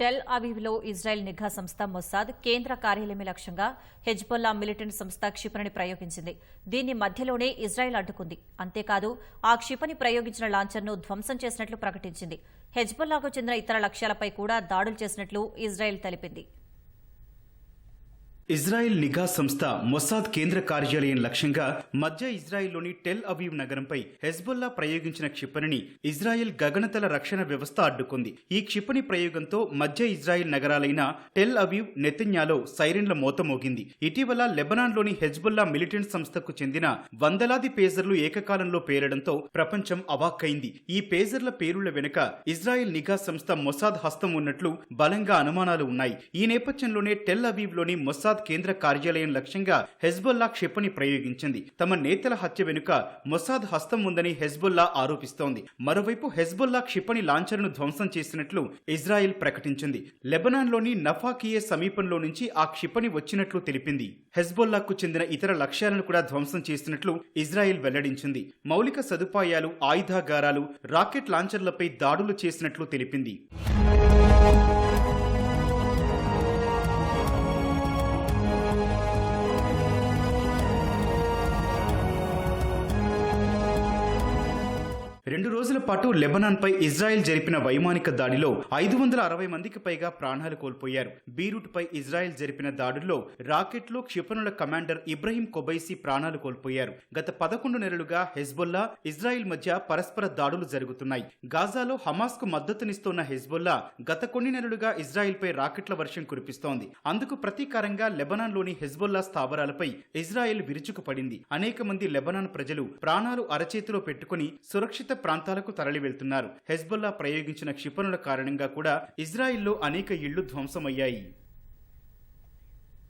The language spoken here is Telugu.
టెల్ అవీవ్లో ఇజ్రాయెల్ నిఘా సంస్థ మొసాద్ కేంద్ర కార్యాలయమే లక్ష్యంగా హెజ్బొల్లా మిలిటెంట్ సంస్థ క్షిపణిని ప్రయోగించింది. దీన్ని మధ్యలోనే ఇజ్రాయెల్ అడ్డుకుంది. అంతేకాదు ఆ క్షిపణి ప్రయోగించిన లాంచర్ను ధ్వంసం చేసినట్లు ప్రకటించింది. హెజ్బొల్లాకు చెందిన ఇతర లక్ష్యాలపై కూడా దాడులు చేసినట్లు ఇజ్రాయెల్ తెలిపింది. ఇజ్రాయెల్ నిఘా సంస్థ మొసాద్ కేంద్ర కార్యాలయం లక్ష్యంగా మధ్య ఇజ్రాయెల్లోని టెల్ అవీవ్ నగరంపై హెజ్బొల్లా ప్రయోగించిన క్షిపణిని ఇజ్రాయెల్ గగనతల రక్షణ వ్యవస్థ అడ్డుకుంది. ఈ క్షిపణి ప్రయోగంతో మధ్య ఇజ్రాయెల్ నగరాలైన టెల్ అవీవ్ నెతన్యాలో సైరన్ల మోత మోగింది. ఇటీవల లెబనాన్లోని హెజ్బొల్లా మిలిటెంట్ సంస్థకు చెందిన వందలాది పేజర్లు ఏకకాలంలో పేరడంతో ప్రపంచం అవాక్కైంది. ఈ పేజర్ల పేరుల వెనుక ఇజ్రాయెల్ నిఘా సంస్థ మొసాద్ హస్తం ఉన్నట్లు బలంగా అనుమానాలు ఉన్నాయి. ఈ నేపథ్యంలోనే టెల్ అవీవ్లోని మొసాద్ కేంద్ర కార్యాలయం లక్ష్యంగా హెజ్బుల్లా క్షిపణి ప్రయోగించింది. తమ నేతల హత్య వెనుక మొసాద్ హస్తం ఉందని హెజ్బొల్లా ఆరోపిస్తోంది. మరోవైపు హెజ్బుల్లా క్షిపణి లాంచర్ను ధ్వంసం చేసినట్లు ఇజ్రాయెల్ ప్రకటించింది. లెబనాన్లోని నఫాకియే సమీపంలో నుంచి ఆ క్షిపణి వచ్చినట్లు తెలిపింది. హెజ్బొల్లాకు చెందిన ఇతర లక్ష్యాలను కూడా ధ్వంసం చేసినట్లు ఇజ్రాయెల్ వెల్లడించింది. మౌలిక సదుపాయాలు ఆయుధాగారాలు రాకెట్ లాంచర్లపై దాడులు చేసినట్లు తెలిపింది. రోజుల పాటు లెబనాన్పై ఇజ్రాయెల్ జరిపిన వైమానిక దాడిలో ఐదు వందల అరవై మందికి పైగా ప్రాణాలు కోల్పోయారు. బీరూట్పై ఇజ్రాయెల్ జరిపిన దాడుల్లో రాకెట్లో క్షిపణుల కమాండర్ ఇబ్రహీం కొబైసీ ప్రాణాలు కోల్పోయారు. గత పదకొండు నెలలుగా హెజ్బొల్లా ఇజ్రాయెల్ మధ్య పరస్పర దాడులు జరుగుతున్నాయి. గాజాలో హమాస్కు మద్దతునిస్తోన్న హెజ్బొల్లా గత కొన్ని నెలలుగా ఇజ్రాయెల్పై రాకెట్ల వర్షం కురిపిస్తోంది. అందుకు ప్రతీకారంగా లెబనాన్లోని హెజ్బొల్లా స్థావరాలపై ఇజ్రాయెల్ విరుచుకుపడింది. అనేక మంది లెబనాన్ ప్రజలు ప్రాణాలు అరచేతిలో పెట్టుకుని సురక్షిత ప్రాంతాల ప్రాంతాలకు తరలి వెళ్తున్నారు హెజ్బుల్లా ప్రయోగించిన క్షిపణుల కారణంగా కూడా ఇజ్రాయిల్లో అనేక ఇళ్ళు ధ్వంసమయ్యాయి.